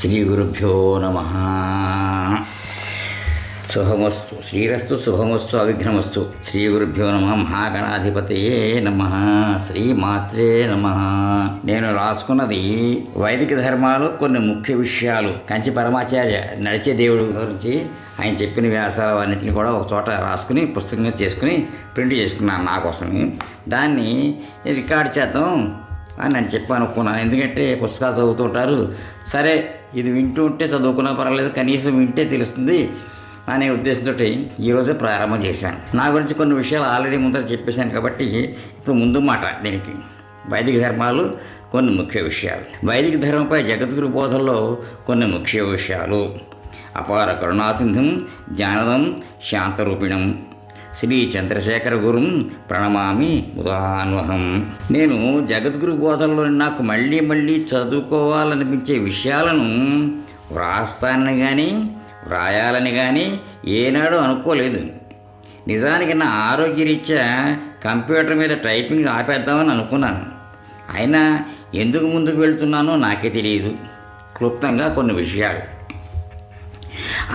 శ్రీ గురుభ్యో నమ శుభమస్తు శ్రీరస్తు శుభమస్తు అవిఘ్నమస్తు శ్రీ గురుభ్యో నమ। మహాగణాధిపతయే నమ శ్రీమాత్రే నమ। నేను రాసుకున్నది వైదిక ధర్మాలు కొన్ని ముఖ్య విషయాలు. కంచి పరమాచార్య నడిచే దేవుడు గురించి ఆయన చెప్పిన వ్యాసాలు అన్నింటిని కూడా ఒక చోట రాసుకుని పుస్తకంగా చేసుకుని ప్రింట్ చేసుకున్నాను నా కోసం. దాన్ని రికార్డ్ చేద్దాం అని నేను చెప్పాను అనుకున్నాను. ఎందుకంటే పుస్తకాలు చదువుతుంటారు సరే ఇది వింటూ ఉంటే చదువుకున్నా పర్వాలేదు కనీసం వింటే తెలుస్తుంది అనే ఉద్దేశంతో ఈరోజే ప్రారంభం చేశాను. నా గురించి కొన్ని విషయాలు ఆల్రెడీ ముందర చెప్పేశాను కాబట్టి ఇప్పుడు ముందు మాట దీనికి. వైదిక ధర్మాలు కొన్ని ముఖ్య విషయాలు. వైదిక ధర్మంపై జగద్గురు బోధల్లో కొన్ని ముఖ్య విషయాలు. అపార కరుణాసింధం జ్ఞానదం శాంతరూపిణం శ్రీ చంద్రశేఖర గురుం ప్రణమామి ఉదాన్వహం నేను జగద్గురు బోధనలో నాకు మళ్ళీ మళ్ళీ చదువుకోవాలనిపించే విషయాలను వ్రాస్తానని కానీ వ్రాయాలని కానీ ఏనాడు అనుకోలేదు. నిజానికి నా ఆరోగ్యరీత్యా కంప్యూటర్ మీద టైపింగ్ ఆపేద్దామని అనుకున్నాను. అయినా ఎందుకు ముందుకు వెళ్తున్నానో నాకే తెలియదు. క్లుప్తంగా కొన్ని విషయాలు.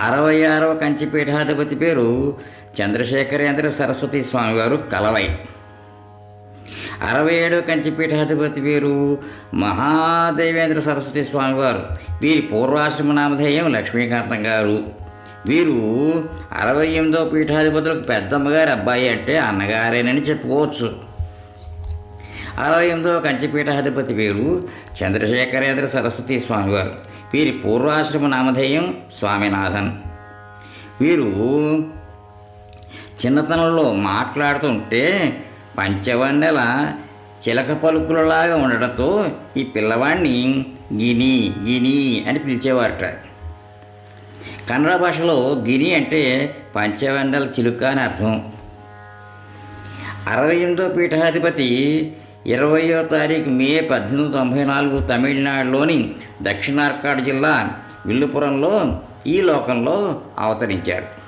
అరవై ఆరవ కంచి పీఠాధిపతి పేరు చంద్రశేఖరేంద్ర సరస్వతి స్వామివారు కలవై అరవై ఏడో కంచి పీఠాధిపతి పేరు మహాదేవేంద్ర సరస్వతి స్వామివారు వీరి. పూర్వాశ్రమ నామధేయం లక్ష్మీకాంతం గారు. వీరు అరవై ఎనిమిదో పీఠాధిపతులకు పెద్దమ్మగారి అబ్బాయి అంటే అన్నగారేనని చెప్పుకోవచ్చు. అరవై ఎనిమిదవ కంచిపీఠాధిపతి పేరు చంద్రశేఖరేంద్ర సరస్వతి స్వామివారు వీరి పూర్వాశ్రమ నామధేయం స్వామినాథన్. వీరు చిన్నతనంలో మాట్లాడుతుంటే పంచవన్నెల చిలక పలుకులలాగా ఉండడంతో ఈ పిల్లవాడిని గిని గిని అని పిలిచేవారట. కన్నడ భాషలో గిని అంటే పంచవెండల చిలుక అని అర్థం. అరవై ఎనిమిదో పీఠాధిపతి ఇరవయో తారీఖు మే పద్దెనిమిది తొంభై నాలుగు తమిళనాడులోని దక్షిణార్కాడ్ జిల్లా విల్లుపురంలో ఈ లోకంలో అవతరించారు.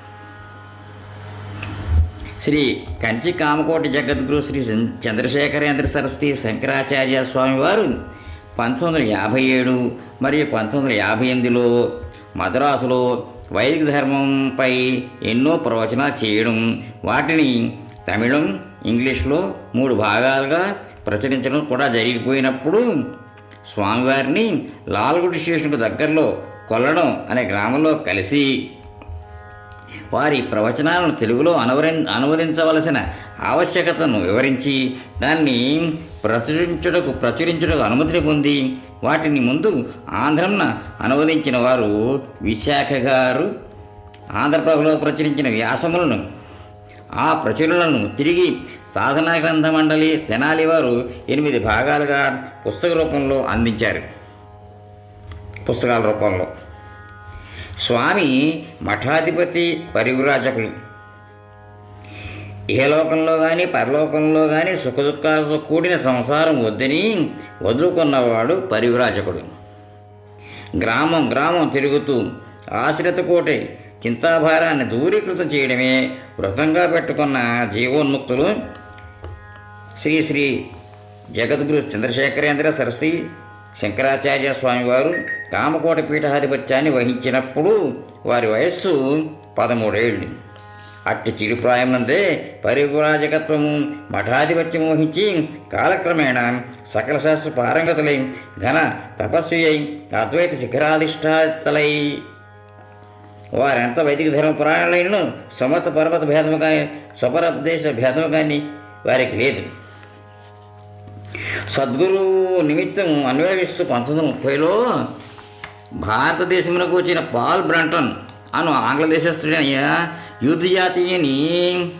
శ్రీ కంచి కామకోటి జగద్గురు శ్రీ చంద్రశేఖరేంద్ర సరస్వతి శంకరాచార్య స్వామివారు పంతొమ్మిది వందల యాభై ఏడు మరియు పంతొమ్మిది వందల యాభై ఎనిమిదిలో మద్రాసులో వైదిక ధర్మంపై ఎన్నో ప్రవచనాలు చేయడం వాటిని తమిళం ఇంగ్లీష్లో మూడు భాగాలుగా ప్రచురించడం కూడా జరిగిపోయినప్పుడు స్వామివారిని లాల్గుడి స్టేషన్కు దగ్గరలో కొల్లడం అనే గ్రామంలో కలిసి వారి ప్రవచనాలను తెలుగులో అనువరి అనువదించవలసిన ఆవశ్యకతను వివరించి దాన్ని ప్రచురించుటకు ప్రచురించుటకు అనుమతిని పొంది వాటిని ముందు ఆంధ్రంన అనువదించిన వారు విశాఖ గారు. ఆంధ్రప్రభలో ప్రచురించిన వ్యాసములను ఆ ప్రచురణలను తిరిగి సాధనా గ్రంథ మండలి తెనాలి వారు ఎనిమిది భాగాలుగా పుస్తక రూపంలో అందించారు. పుస్తకాల రూపంలో. స్వామి మఠాధిపతి పరివ్రాజకులు. ఏ లోకంలో కానీ పరలోకంలో కానీ సుఖదుఖాలతో కూడిన సంసారం వద్దని వదులుకున్నవాడు పరివ్రాజకుడు. గ్రామం గ్రామం తిరుగుతూ ఆశ్రిత కోటే చింతాభారాన్ని దూరీకృతం చేయడమే వ్రతంగా పెట్టుకున్న జీవోన్ముక్తులు శ్రీ శ్రీ జగద్గురు చంద్రశేఖరేంద్ర సరస్వతి శంకరాచార్య స్వామివారు కామకోట పీఠాధిపత్యాన్ని వహించినప్పుడు వారి వయస్సు పదమూడేళ్ళు. అట్టి చిరుప్రాయం నందే పరిపురాజకత్వము మఠాధిపత్యం వహించి కాలక్రమేణా సకల శాస్త్ర పారంగతులై ఘన తపస్వి అయి అద్వైత శిఖరాధిష్టాతలై. వారెంత వైదిక ధర్మ పురాణాలను సమత పర్వత భేదము కానీ స్వపరదేశ భేదము కానీ వారికి లేదు. సద్గురు నిమిత్తం అన్వేషిస్తూ పంతొమ్మిది ముప్పైలో భారతదేశంలోకి వచ్చిన పాల్ బ్రంటన్ అను ఆంగ్ల దేశస్థుడైన యూత్ జాతీయని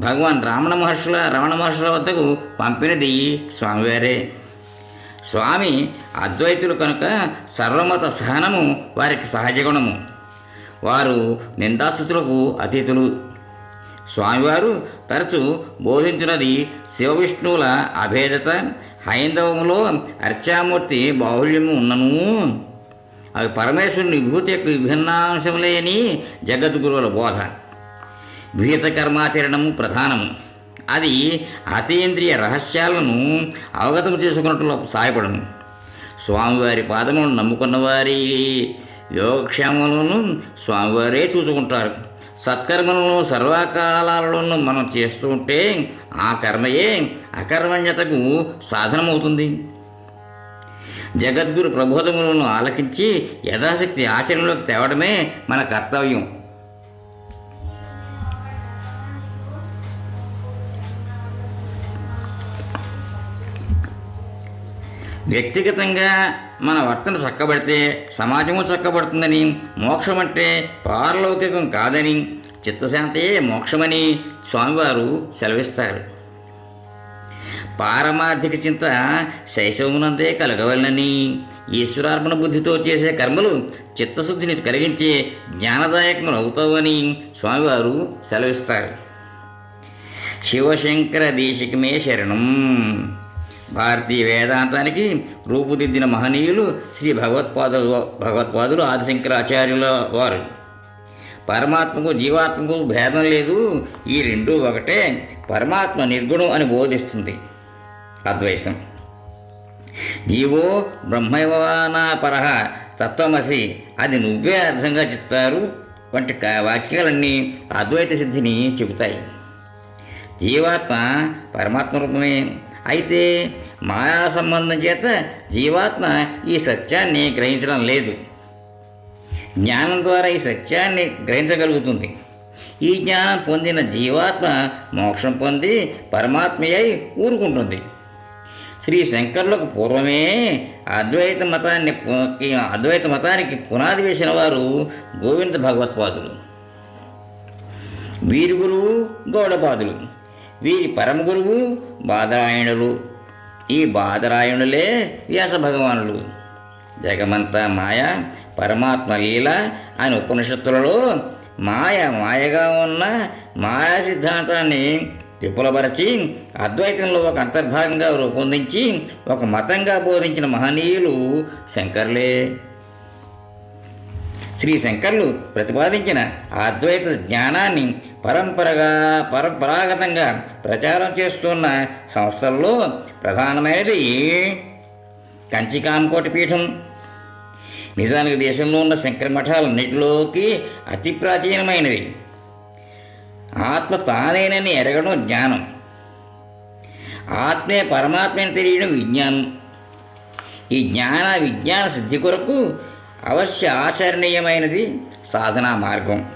భగవాన్ రమణ మహర్షుల రమణ మహర్షుల వద్దకు పంపినది స్వామివారే. స్వామి అద్వైతులు కనుక సర్వమత సహనము వారికి సహజ గుణము వారు నిందాస్థుతులకు అతీతులు. స్వామివారు తరచు బోధించినది శివవిష్ణువుల అభేదత హైందవములో అర్చామూర్తి బాహుళ్యము ఉన్నను. అవి పరమేశ్వరుని విభూతి యొక్క విభిన్నాంశములేని జగద్గురువుల బోధ. విహిత కర్మాచరణము ప్రధానము. అది అతీంద్రియ రహస్యాలను అవగతం చేసుకున్నట్లు సహాయపడను స్వామివారి పాదములను నమ్ముకున్న వారి యోగక్షేమములను స్వామివారే చూసుకుంటారు. సత్కర్మలను సర్వకాలాలను మనం చేస్తూ ఉంటే ఆ కర్మయే అకర్మణ్యతకు సాధనమవుతుంది. జగద్గురు ప్రబోధములను ఆలకించి యథాశక్తి ఆచరణలోకి తేవడమే మన కర్తవ్యం. వ్యక్తిగతంగా మన వర్తన చక్కబడితే సమాజము చక్కబడుతుందని మోక్షం అంటే పారలౌకికం కాదని చిత్తశాంతియే మోక్షమని స్వామివారు సెలవిస్తారు. పారమార్థిక చింత శైశవమునందే కలగవలనని. ఈశ్వరార్పణ బుద్ధితో చేసే కర్మలు చిత్తశుద్ధిని కలిగించే జ్ఞానదాయకములు అవుతావని స్వామివారు సెలవిస్తారు. శివశంకర దేశికమే శరణం. భారతీయ వేదాంతానికి రూపుదిద్దిన మహనీయులు శ్రీ భగవత్పాదులు భగవత్పాదులు ఆదిశంకరాచార్యుల వారు. పరమాత్మకు జీవాత్మకు భేదం లేదు. ఈ రెండూ ఒకటే పరమాత్మ నిర్గుణం అని బోధిస్తుంది. అద్వైతం. జీవో బ్రహ్మవానాపర తత్వమసి. అది నువ్వే అర్థంగా చెప్తారు వంటి వాక్యాలన్నీ అద్వైత సిద్ధిని చెబుతాయి. జీవాత్మ పరమాత్మ రూపమే. అయితే మాయా సంబంధం చేత జీవాత్మ ఈ సత్యాన్ని గ్రహించడం లేదు. జ్ఞానం ద్వారా ఈ సత్యాన్ని గ్రహించగలుగుతుంది. ఈ జ్ఞానం పొందిన జీవాత్మ మోక్షం పొంది పరమాత్మయై ఊరుకుంటుంది. శ్రీ శంకర్లకు పూర్వమే అద్వైత మతాన్ని ఈ అద్వైత మతానికి పునాది వేసిన వారు గోవింద భగవత్పాదులు. వీరి గురువు గౌడపాదులు. వీరి పరమ గురువు బాదరాయణులు. ఈ బాదరాయణులే వ్యాస భగవానులు. జగమంతా మాయ పరమాత్మ లీల అని ఉపనిషత్తులలో మాయ మాయగా ఉన్న మాయా సిద్ధాంతాన్ని విపులపరచి అద్వైతంలో ఒక అంతర్భాగంగా రూపొందించి ఒక మతంగా బోధించిన మహనీయులు శంకర్లే. శ్రీ శంకర్లు ప్రతిపాదించిన అద్వైత జ్ఞానాన్ని పరంపరగా పరంపరాగతంగా ప్రచారం చేస్తున్న సంస్థల్లో ప్రధానమైనది కంచికామకోటి పీఠం నిజానికి దేశంలో ఉన్న శంకర మఠాలన్నిటిలోకి అతి ప్రాచీనమైనది. ఆత్మ తానేనని ఎరగడం జ్ఞానం. ఆత్మే పరమాత్మని తెలియడం విజ్ఞానం. ఈ జ్ఞాన విజ్ఞాన సిద్ధి కొరకు అవశ్య ఆచరణీయమైనది సాధనా మార్గం.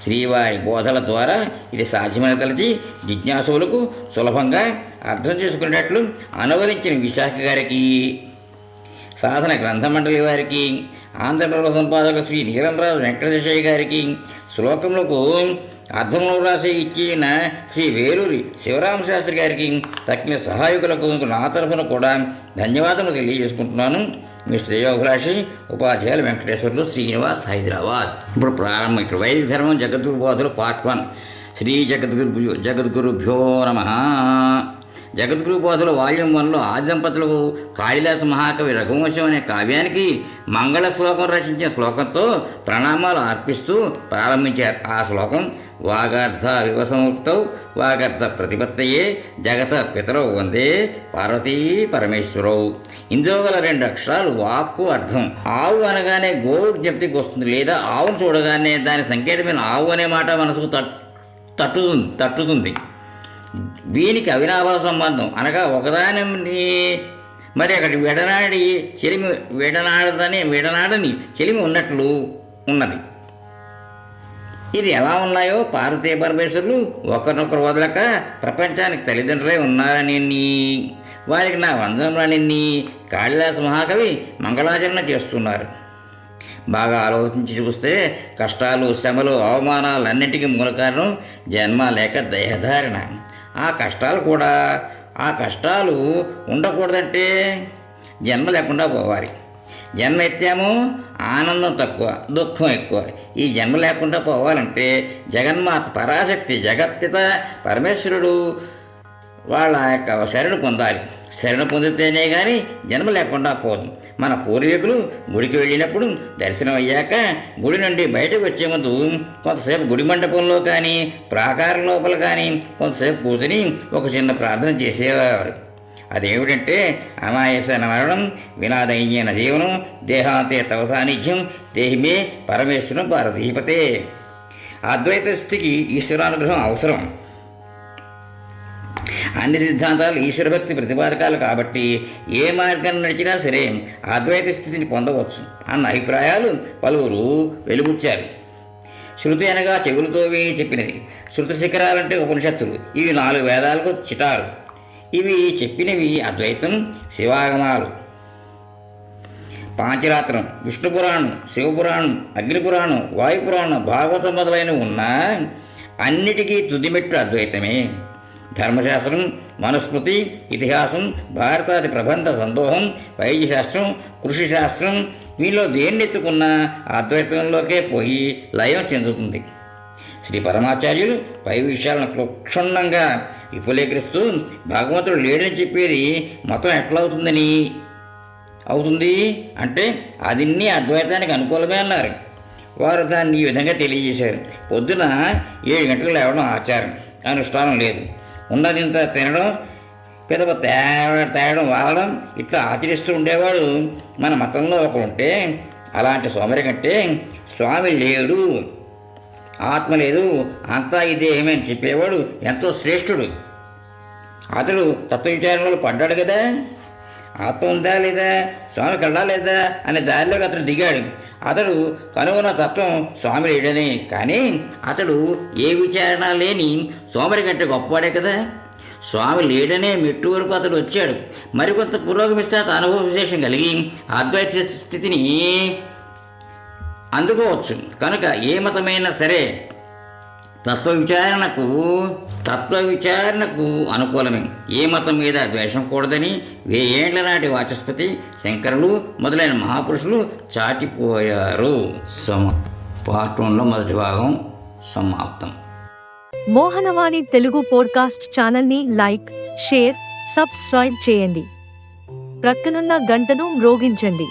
శ్రీవారి బోధల ద్వారా ఇది సాధ్యమైన తలచి జిజ్ఞాసులకు సులభంగా అర్థం చేసుకునేటట్లు అనువదించిన విశాఖ గారికి సాధన గ్రంథ మండలి వారికి ఆంధ్రప్రభ సంపాదక శ్రీ నీలంరాజు వెంకటశేషయ్య గారికి శ్లోకములకు అర్థములు రాసి ఇచ్చిన శ్రీ వేలూరి శివరామశాస్త్రి గారికి తక్కిన సహాయకులకు నా తరఫున కూడా ధన్యవాదాలు తెలియజేసుకుంటున్నాను. మీ శ్రేయోభిలాషి ఉపాధ్యాయులు వెంకటేశ్వర్లు శ్రీనివాస్ హైదరాబాద్. ఇప్పుడు ప్రారంభం ఇక్కడ. వైదిక ధర్మం జగద్గురు బోధలు పార్ట్ వన్. శ్రీ జగద్గురు జగద్గురుభ్యో నమ. జగద్గురు బోధలు వాల్యూమ్ వన్లో ఆది కాళిదాస మహాకవి రఘువంశం అనే కావ్యానికి మంగళ శ్లోకం రచించిన శ్లోకంతో ప్రణామాలు అర్పిస్తూ ప్రారంభించారు ఆ శ్లోకం. వాగార్థ వివసముక్తౌ వాగర్థ ప్రతిపత్తయే జగత పితరౌ వందే పార్వతీ పరమేశ్వరౌ. ఇందులో గల రెండు అక్షరాలు వాక్కు అర్థం. ఆవు అనగానే గోవు జ్ఞప్తికి వస్తుంది లేదా ఆవును చూడగానే దాని సంకేతమైన ఆవు అనే మాట మనసుకు తట్ తట్టుతుంది తట్టుతుంది. దీనికి అవినాభావ సంబంధం. అనగా ఒకదాని మరి అక్కడి విడనాడి చెలిమి విడనాడదని విడనాడని చెలిమి ఉన్నట్లు ఉన్నది. ఇది ఎలా ఉన్నాయో పార్వతీ పరమేశ్వరులు ఒకరినొకరు వదలక ప్రపంచానికి తల్లిదండ్రులే ఉన్నారని వారికి నా వందనములని కాళిదాస మహాకవి మంగళాచరణ చేస్తున్నారు. బాగా ఆలోచించి చూస్తే కష్టాలు శ్రమలు అవమానాలన్నిటికీ మూల కారణం జన్మ లేక దేహధారణ. ఆ కష్టాలు కూడా ఆ కష్టాలు ఉండకూడదంటే జన్మ లేకుండా పోవాలి. జన్మ ఎత్తాము ఆనందం తక్కువ దుఃఖం ఎక్కువ. ఈ జన్మ లేకుండా పోవాలంటే జగన్మాత పరాశక్తి జగత్పిత పరమేశ్వరుడు వాళ్ళ యొక్క శరణు పొందాలి. శరణు పొందితేనే కానీ జన్మ లేకుండా పోదు. మన పూర్వీకులు గుడికి వెళ్ళినప్పుడు దర్శనం అయ్యాక గుడి నుండి బయటకు వచ్చే ముందు కొంతసేపు గుడి మండపంలో కానీ ప్రాకారం లోపల కానీ కొంతసేపు కూర్చొని ఒక చిన్న ప్రార్థన చేసేవారు. అదేమిటంటే అనాయసన మరణం వినాదయ్యన జీవనం దేహాంతే తవ సాన్నిధ్యం దేహిమే పరమేశ్వరం భారతీపతే అద్వైత స్థితికి ఈశ్వరానుగ్రహం అవసరం. అన్ని సిద్ధాంతాలు ఈశ్వరభక్తి ప్రతిపాదకాలు కాబట్టి ఏ మార్గం నడిచినా సరే అద్వైత స్థితిని పొందవచ్చు అన్న అభిప్రాయాలు పలువురు వెలుగుచ్చారు. శృతి అనగా చెవులతో విని చెప్పినది. శృతి శిఖరాలంటే ఉపనిషత్తులు. ఇవి నాలుగు వేదాలకు చిటారు. ఇవి చెప్పినవి అద్వైతం శివాగమాలు. పాంచరాత్రం విష్ణు పురాణం శివపురాణం అగ్నిపురాణం వాయుపురాణం భాగవతం మొదలైనవి ఉన్నా అన్నిటికీ తుదిమెట్టు అద్వైతమే. ధర్మశాస్త్రం మనుస్మృతి ఇతిహాసం భారతాది ప్రబంధ సందోహం వైద్యశాస్త్రం కృషి శాస్త్రం వీళ్ళు దేన్నెత్తుకున్నా అద్వైతంలోకే పోయి లయం చెందుతుంది. శ్రీ పరమాచార్యులు పై విషయాలను క్లుక్షుణ్ణంగా విపులీకరిస్తూ భగవంతుడు లేడని చెప్పేది మతం ఎట్లా అవుతుందని అవుతుంది అంటే అదిన్ని అద్వైతానికి అనుకూలమే అన్నారు. వారు దాన్ని ఈ విధంగా తెలియజేశారు. పొద్దున ఏడు గంటలకు లేవడం ఆచారం అనుష్ఠానం లేదు. ఉన్నదింత తినడం పెదవ తేవడం తేయడం వాడడం ఇట్లా ఆచరిస్తూ ఉండేవాడు. మన మతంలో ఒకడు ఉంటే అలాంటి సోమరి కంటే స్వామి లేడు. ఆత్మ లేదు అంతా ఈ దేహమే అని చెప్పేవాడు ఎంతో శ్రేష్ఠుడు. అతడు తత్వ విచారణలో పడ్డాడు కదా. ఆత్మ ఉందా లేదా? స్వామి కళ్ళా లేదా? అనే దారిలోకి అతడు దిగాడు. అతడు కనుగొన్న తత్వం స్వామి లేడని కానీ అతడు ఏ విచారణ లేని సోమరి కంటే గొప్పవాడే కదా. స్వామి లేడనే మెట్టు వరకు అతడు వచ్చాడు. మరికొంత పురోగమిస్తే అతను అనుభవ విశేషం కలిగి అద్వైత స్థితిని అందుకోవచ్చు కనుక ఏ మతమైనా సరే తత్వ విచారణకు తత్వ విచారణకు అనుకూలమే. ఏ మతం మీద ద్వేషం కూడదని వెయ్యేండ్ల నాటి వాచస్పతి శంకరులు మొదలైన మహాపురుషులు చాటిపోయారు. సమ పార్ట్ వన్లో మొదటి భాగం సమాప్తం. మోహనవాణి తెలుగు పోడ్కాస్ట్ ఛానల్ని లైక్ షేర్ సబ్స్క్రైబ్ చేయండి. ప్రక్కనున్న గంటను మ్రోగించండి.